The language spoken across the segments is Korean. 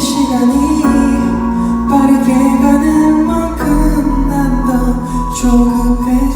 시간이 빠르게 가는 만큼 난 더 조급해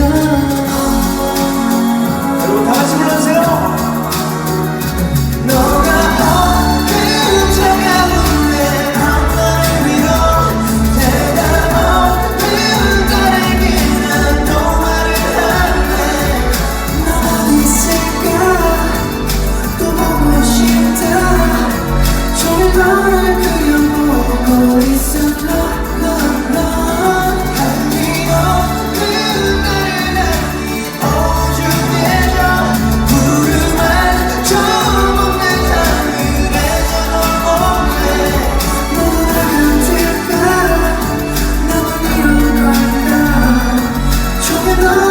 know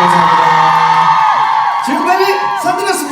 감사합니다. 지금까지 산드레스